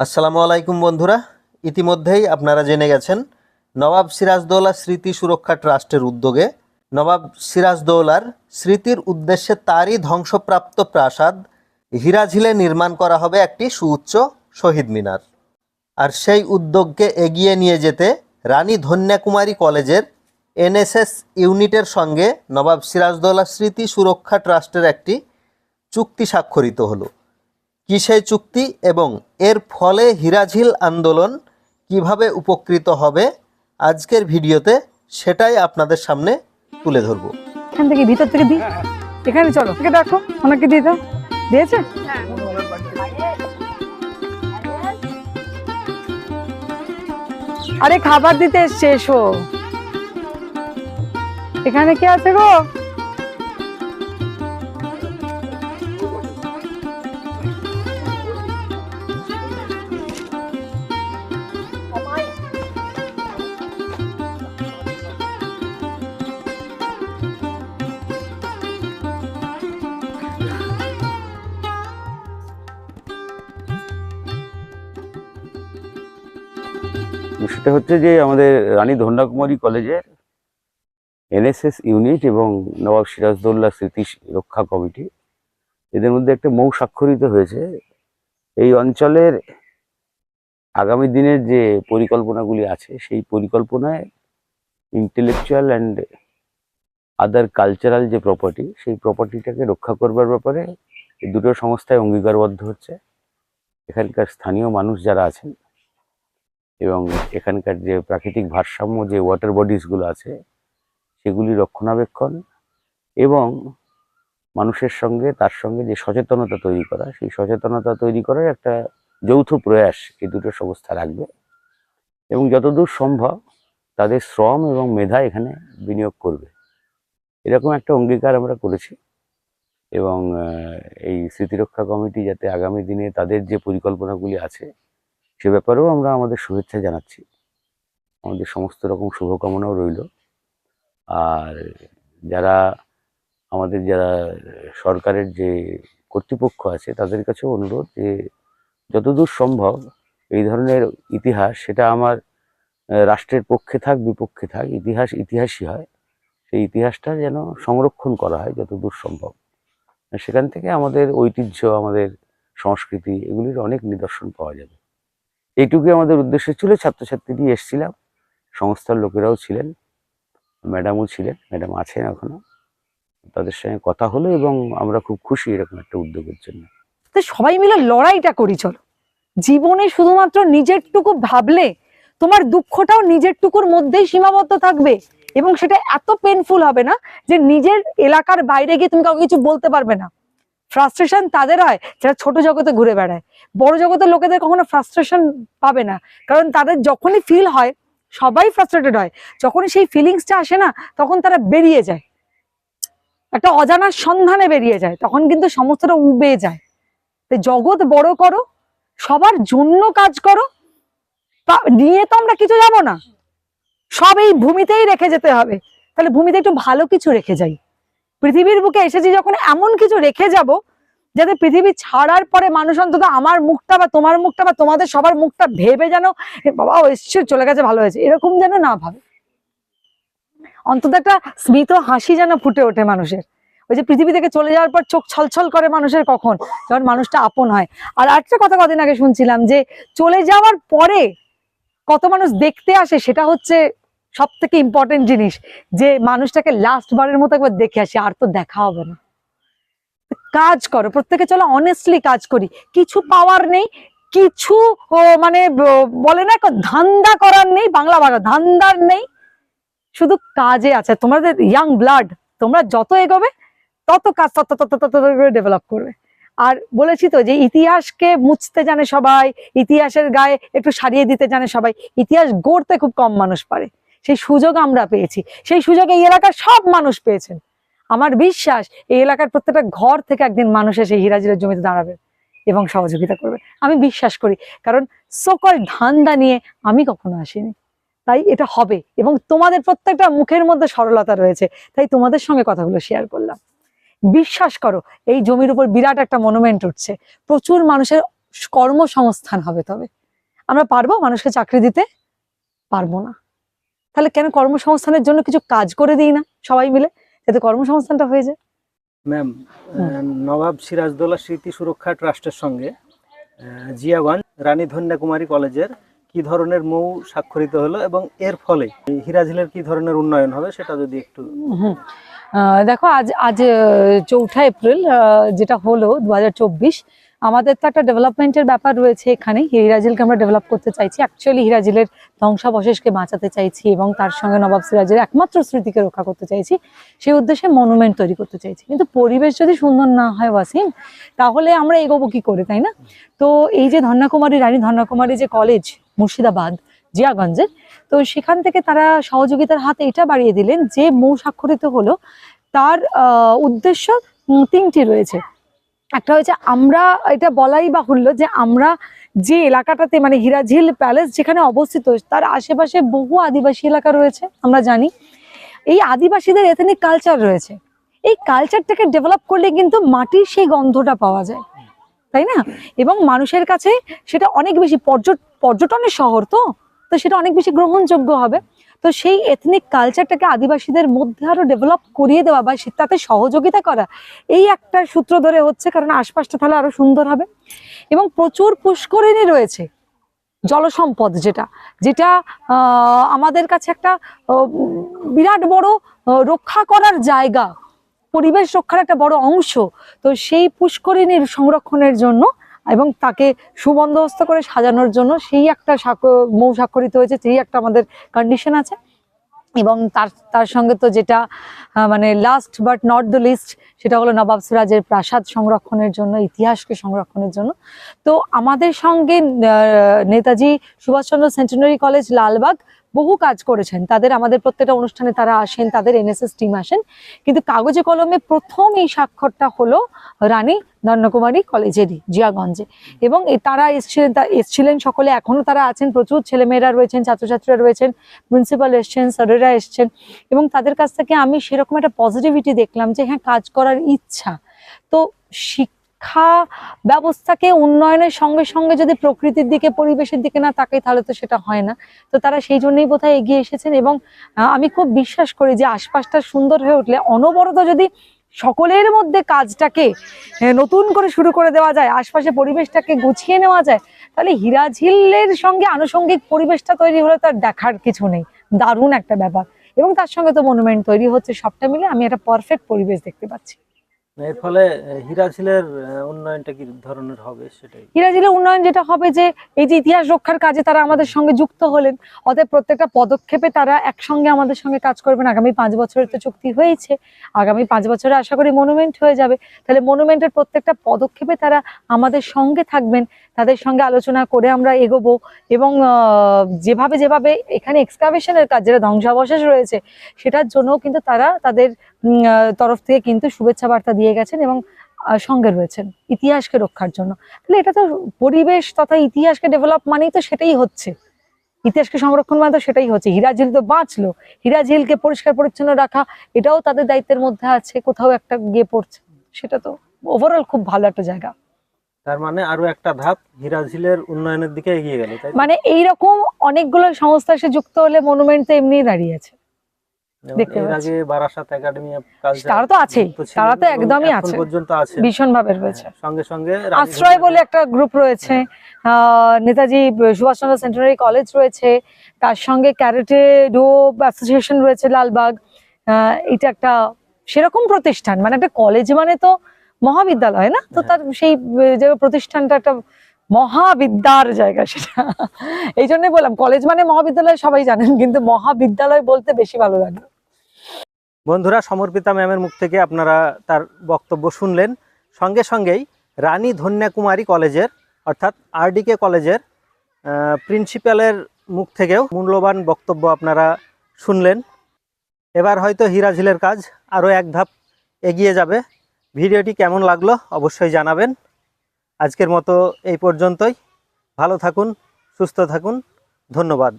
আসসালামু আলাইকুম বন্ধুরা। ইতিমধ্যেই আপনারা জেনে গেছেন, নবাব সিরাজদৌলা স্মৃতি সুরক্ষা ট্রাস্টের উদ্যোগে নবাব সিরাজদৌলার স্মৃতির উদ্দেশ্যে তারই ধ্বংসপ্রাপ্ত প্রাসাদ হীরাঝিলে নির্মাণ করা হবে একটি সুউচ্চ শহীদ মিনার। আর সেই উদ্যোগকে এগিয়ে নিয়ে যেতে রানী ধন্যাকুমারী কলেজের এনএসএস ইউনিটের সঙ্গে নবাব সিরাজদৌলা স্মৃতি সুরক্ষা ট্রাস্টের একটি চুক্তি স্বাক্ষরিত হলো। কি সেই চুক্তি এবং এর ফলে হিরাঝিল আন্দোলন কীভাবে উপকৃত হবে, আজকের ভিডিওতে সেটাই আপনাদের সামনে তুলে ধরব। এখান থেকে ভিতর থেকে দিই এখানে চলো থেকে দেখো ওনাকে দিয়ে দাও। দিয়েছে? আরে খাবার দিতে এসছে, এসো। এখানে কে আছে গো? সেটা হচ্ছে যে আমাদের রানী ধন্যাকুমারী কলেজের এনএসএস ইউনিট এবং নবাব সিরাজদৌল্লা স্মৃতি রক্ষা কমিটি, এদের মধ্যে একটা মৌ স্বাক্ষরিত হয়েছে। এই অঞ্চলের আগামী দিনের যে পরিকল্পনাগুলি আছে, সেই পরিকল্পনায় ইন্টেলেকচুয়াল অ্যান্ড আদার কালচারাল যে প্রপার্টি সেই প্রপার্টিটাকে রক্ষা করবার ব্যাপারে দুটো সংস্থায় অঙ্গীকারবদ্ধ হচ্ছে। এখানকার স্থানীয় মানুষ যারা আছেন এবং এখানকার যে প্রাকৃতিক ভারসাম্য, যে ওয়াটার বডিজগুলো আছে, সেগুলি রক্ষণাবেক্ষণ এবং মানুষের সঙ্গে, তার সঙ্গে যে সচেতনতা তৈরি করা, সেই সচেতনতা তৈরি করার একটা যৌথ প্রয়াস এই দুটো সংস্থা রাখবে। এবং যতদূর সম্ভব তাদের শ্রম এবং মেধা এখানে বিনিয়োগ করবে। এরকম একটা অঙ্গীকার আমরা করেছি এবং এই স্মৃতিরক্ষা কমিটি যাতে আগামী দিনে তাদের যে পরিকল্পনাগুলি আছে সে ব্যাপারেও আমরা আমাদের শুভেচ্ছা জানাচ্ছি। আমাদের সমস্ত রকম শুভকামনাও রইল। আর যারা আমাদের যারা সরকারের যে কর্তৃপক্ষ আছে, তাদের কাছেও অনুরোধ যে যতদূর সম্ভব এই ধরনের ইতিহাস, সেটা আমার রাষ্ট্রের পক্ষে থাক, বিপক্ষে থাক, ইতিহাস ইতিহাসই হয়। সেই ইতিহাসটা যেন সংরক্ষণ করা হয় যতদূর সম্ভব। সেখান থেকে আমাদের ঐতিহ্য, আমাদের সংস্কৃতি, এগুলির অনেক নিদর্শন পাওয়া যাবে। এইটুকুই আমাদের উদ্দেশ্য ছিল ছাত্রছাত্রী নিয়ে এসেছিলাম, সংস্থার লোকেরাও ছিলেন, ম্যাডামও ছিলেন, ম্যাডাম আছেন এখনও, তাদের সঙ্গে কথা হলো এবং আমরা খুব খুশি এরকম একটা উদ্যোগের জন্য। তো সবাই মিলে লড়াইটা করি, চলো। জীবনে শুধুমাত্র নিজেরটুকু ভাবলে তোমার দুঃখটাও নিজের টুকুর মধ্যেই সীমাবদ্ধ থাকবে এবং সেটা এত পেনফুল হবে না যে নিজের এলাকার বাইরে গিয়ে তুমি কাউকে কিছু বলতে পারবে না। ফ্রাস্ট্রেশন তাদের হয়, যারা ছোট জগতে ঘুরে বেড়ায়। বড় জগতের লোকেদের কখনো ফ্রাস্ট্রেশন পাবে না। কারণ তাদের যখনই ফিল হয়, সবাই ফ্রাস্ট্রেটেড হয়। যখনই সেই ফিলিংসটা আসে না, তখন তারা বেরিয়ে যায়। একটা অজানার সন্ধানে বেরিয়ে যায়, তখন কিন্তু সমস্তটা উবে যায়। জগৎ বড় করো, সবার জন্য কাজ করো নিয়ে তো আমরা কিছু যাব না। সব এই ভূমিতেই রেখে যেতে হবে। তাহলে ভূমিতে একটু ভালো কিছু রেখে যাই। পৃথিবীর বুকে এসেছি যখন এমন কিছু রেখে যাব যাতে পৃথিবী ছাড়ার পরে মানুষ অন্তত আমার মুখটা বা তোমার মুখটা বা তোমাদের সবার মুখটা ভেবে যেন বাবা এসছে, চলে গেছে, ভালো হয়েছে। এরকম যেন না ভাবে। অন্তত একটা স্মিত হাসি যেন ফুটে ওঠে মানুষের। ওই যে পৃথিবী থেকে চলে যাওয়ার পর চোখ ছলছল করে মানুষের কখন, যখন মানুষটা আপন হয়। আর একটা কথা কদিন আগে শুনছিলাম যে, চলে যাওয়ার পরে কত মানুষ দেখতে আসে সেটা হচ্ছে সব থেকে ইম্পর্টেন্ট জিনিস, যে মানুষটাকে লাস্ট বারের মতো একবার দেখে আসি, আর তো দেখা হবে না। কাজ করো, প্রত্যেকে চলো অনেস্টলি কাজ করি। কিছু পাওয়ার নেই, কিছু মানে বলে না ধান্দা করার নেই বাংলা বাংলা ধান্দার নেই। শুধু কাজে আছে, তোমাদের ইয়াং ব্লাড তোমরা যত এগোবে, তত কাজ, তত তত তত করে ডেভেলপ করবে। আর বলেছি তো যে ইতিহাসকে মুছতে জানে সবাই, ইতিহাসের গায়ে একটু সারিয়ে দিতে জানে সবাই, ইতিহাস গড়তে খুব কম মানুষ পারে। সেই সুযোগ আমরা পেয়েছি। সেই সুযোগ এই এলাকার সব মানুষ পেয়েছেন। আমার বিশ্বাস এই এলাকার প্রত্যেকটা ঘর থেকে একদিন মানুষ এসে হিরাজিরের জমিতে দাঁড়াবে এবং সহযোগিতা করবে। আমি বিশ্বাস করি, কারণ সকল ধান্দা নিয়ে আমি কখনো আসিনি। তাই এটা হবে এবং তোমাদের প্রত্যেকটা মুখের মধ্যে সরলতা রয়েছে, তাই তোমাদের সঙ্গে কথাগুলো শেয়ার করলাম। বিশ্বাস করো, এই জমির উপর বিরাট একটা মনুমেন্ট উঠছে। প্রচুর মানুষের কর্মসংস্থান হবে তবে। আমরা পারব? মানুষকে চাকরি দিতে? পারব না। তাহলে কেন কর্মসংস্থানের জন্য কিছু কাজ করে দিই না সবাই মিলে? যাতে কর্মসংস্থানটা হয়ে যায়। ম্যাম নবাব সিরাজদৌল্লা স্মৃতি সুরক্ষা ট্রাস্টের সঙ্গে জিয়াগঞ্জ রানী ধন্যাকুমারী কলেজের কি ধরনের মৌ স্বাক্ষরিত হলো এবং এর ফলে হিরাঝিলের কি ধরনের উন্নয়ন হবে সেটা যদি একটু দেখো আজ আজ চৌঠা এপ্রিল যেটা হলো দু হাজার চব্বিশ আমাদের তো একটা ডেভেলপমেন্টের ব্যাপার রয়েছে এখানে। হিরাজিলকে আমরা ডেভেলপ করতে চাইছি। অ্যাকচুয়ালি হিরাজিলের ধ্বংসাবশেষকে বাঁচাতে চাইছি এবং তার সঙ্গে নবাব সিরাজের একমাত্র স্মৃতিকে রক্ষা করতে চাইছি। সেই উদ্দেশ্যে মনুমেন্ট তৈরি করতে চাইছি। কিন্তু পরিবেশ যদি সুন্দর না হয়, ওয়াসিম, তাহলে আমরা এগোবো কি করে, তাই না? তো এই যে ধন্যাকুমারী রানী, ধন্যাকুমারী যে কলেজ মুর্শিদাবাদ, জিয়াগঞ্জের, তো সেখান থেকে তারা সহযোগিতার হাতে এটা বাড়িয়ে দিলেন যে মৌ স্বাক্ষরিত হলো। তার উদ্দেশ্য তিনটি রয়েছে। একটা হচ্ছে আমরা, এটা বলাই বাহুল্য যে আমরা যে এলাকাটাতে মানে হিরাঝিল প্যালেস যেখানে অবস্থিত, তার আশেপাশে বহু আদিবাসী এলাকা রয়েছে, আমরা জানি। এই আদিবাসীদের এথেনিক কালচার রয়েছে। এই কালচারটাকে ডেভেলপ করলে কিন্তু মাটির সেই গন্ধটা পাওয়া যায়, তাই না? এবং মানুষের কাছে সেটা অনেক বেশি পর্যট, পর্যটনের শহর তো তো সেটা অনেক বেশি গ্রহণযোগ্য হবে। তো সেই এথনিক কালচারটাকে আদিবাসীদের মধ্যে আরও ডেভেলপ করিয়ে দেওয়া বা তাতে সহযোগিতা করা, এই একটা সূত্র ধরে হচ্ছে কারণ আশপাশটা তাহলে আরও সুন্দর হবে। এবং প্রচুর পুষ্করিণী রয়েছে, জলসম্পদ যেটা যেটা আমাদের কাছে একটা বিরাট বড় রক্ষা করার জায়গা, পরিবেশ রক্ষার একটা বড় অংশ। তো সেই পুষ্করিণীর সংরক্ষণের জন্য এবং তাকে সুবন্দোবস্ত করে সাজানোর জন্য সেই একটা মৌ স্বাক্ষরিত হয়েছে, সেই একটা আমাদের কন্ডিশন আছে। এবং তার তার সঙ্গে তো যেটা মানে last but not the least সেটা হলো নবাব সিরাজের প্রাসাদ সংরক্ষণের জন্য, ইতিহাসকে সংরক্ষণের জন্য। তো আমাদের সঙ্গে নেতাজি সুভাষচন্দ্র সেন্টিনারি কলেজ লালবাগ বহু কাজ করেছেন। তাদের আমাদের প্রত্যেকটা অনুষ্ঠানে তারা আসেন, তাদের এনএসএস টিম আসেন। কিন্তু কাগজে কলমে প্রথম এই স্বাক্ষরটা হলো রানী ধন্যকুমারী কলেজেরই, জিয়াগঞ্জে। এবং তারা এসছিলেন এসছিলেন সকলে, এখনও তারা আছেন, প্রচুর ছেলেমেয়েরা রয়েছেন, ছাত্রছাত্রীরা রয়েছেন প্রিন্সিপাল এসছেন, স্যারেরা এসছেন। এবং তাদের কাছ থেকে আমি সেরকম একটা পজিটিভিটি দেখলাম যে হ্যাঁ কাজ করার ইচ্ছা। তো শিক্ষা ব্যবস্থাকে উন্নয়নের সঙ্গে সঙ্গে যদি প্রকৃতির দিকে, পরিবেশের দিকে না তাকাই, তাহলে তো সেটা হয় না। তো তারা সেই জন্যই বোধহয় এগিয়ে এসেছেন এবং আমি খুব বিশ্বাস করি যে আশপাশটা সুন্দর হয়ে উঠলে অনবরত যদি সকলের মধ্যে কাজটাকে নতুন করে শুরু করে দেওয়া যায়, আশপাশে পরিবেশটাকে গুছিয়ে নেওয়া যায়, তাহলে হিরাঝিলের সঙ্গে আনুষঙ্গিক পরিবেশটা তৈরি হলে তার দেখার কিছু নেই। দারুণ একটা ব্যাপার। এবং তার সঙ্গে তো মনুমেন্ট তৈরি হচ্ছে সবটা মিলে, আমি একটা পারফেক্ট পরিবেশ দেখতে পাচ্ছি। এর ফলে উন্নয়নটা কি ধরনের হবে উন্নয়ন যেটা হবে যে, এই যে ইতিহাস রক্ষার কাজে তারা আমাদের সঙ্গে যুক্ত হলেন, অতএব প্রত্যেকটা পদক্ষেপে তারা একসঙ্গে আমাদের সঙ্গে কাজ করবেন। আগামী পাঁচ বছরের তো চুক্তি আগামী পাঁচ বছরে আশা করি মনুমেন্ট হয়ে যাবে। তাহলে মনুমেন্টের প্রত্যেকটা পদক্ষেপে তারা আমাদের সঙ্গে থাকবেন, তাদের সঙ্গে আলোচনা করে আমরা এগোবো এবং যেভাবে যেভাবে এখানে এক্সকাভেশনের কাজ, যেটা ধ্বংসাবশেষ রয়েছে, সেটার জন্য কিন্তু তারা তাদের তরফ থেকে কিন্তু শুভেচ্ছা বার্তা দিয়ে গেছেন এবং সঙ্গে রয়েছেন ইতিহাসকে রক্ষার জন্য। তাহলে এটা তো পরিবেশ তথা ইতিহাসকে ডেভেলপ মানেই তো সেটাই হচ্ছে। ইতিহাসকে সংরক্ষণ মানে তো সেটাই হচ্ছে। হিরাঝিল তো বাঁচলো। হিরাঝিলকে পরিষ্কার পরিচ্ছন্ন রাখা এটাও তাদের দায়িত্বের মধ্যে আছে কোথাও একটা গিয়ে পড়ছে। সেটা তো ওভারঅল খুব ভালো একটা জায়গা। তার মানে আরও একটা ধাপ হিরাঝিলের উন্নয়নের দিকে এগিয়ে গেল মানে এইরকম অনেকগুলো সংস্থা এসে যুক্ত হলে মনুমেন্ট তো এমনিই দাঁড়িয়ে আছে। এর আগে বারাসাত একাডেমি অফ তারা তো আছেই, তারা তো একদমই আছে। পর্যন্ত আছে। ভীষণ ভাবে রয়েছে। হ্যাঁ, সঙ্গে সঙ্গে আশ্রয় বলে একটা গ্রুপ রয়েছে। আহ, নেতাজি সুভাষচন্দ্র সেন্টারি কলেজ রয়েছে। তার সঙ্গে ক্যারেটে ডো অ্যাসোসিয়েশন রয়েছে লালবাগ। এটা একটা সেরকম প্রতিষ্ঠান মানে একটা কলেজ মানে তো মহাবিদ্যালয় না? তো তার সেই যে প্রতিষ্ঠানটা একটা মহাবিদ্যার জায়গা সেটা। এই জন্যই বললাম কলেজ মানে মহাবিদ্যালয় সবাই জানেন কিন্তু মহাবিদ্যালয় বলতে বেশি ভালো লাগে। বন্ধুরা, সমর্পিতা ম্যামের মুখ থেকে আপনারা তার বক্তব্য শুনলেন। সঙ্গে সঙ্গেই রানী ধন্যাকুমারী কলেজের, অর্থাৎ আরডিকে কলেজের প্রিন্সিপালের মুখ থেকেও মূল্যবান বক্তব্য আপনারা শুনলেন। এবার হয়তো হিরাঝিলের কাজ আরও এক ধাপ এগিয়ে যাবে। ভিডিওটি কেমন লাগল অবশ্যই জানাবেন। আজকের মতো এই পর্যন্তই। ভালো থাকুন, সুস্থ থাকুন। ধন্যবাদ।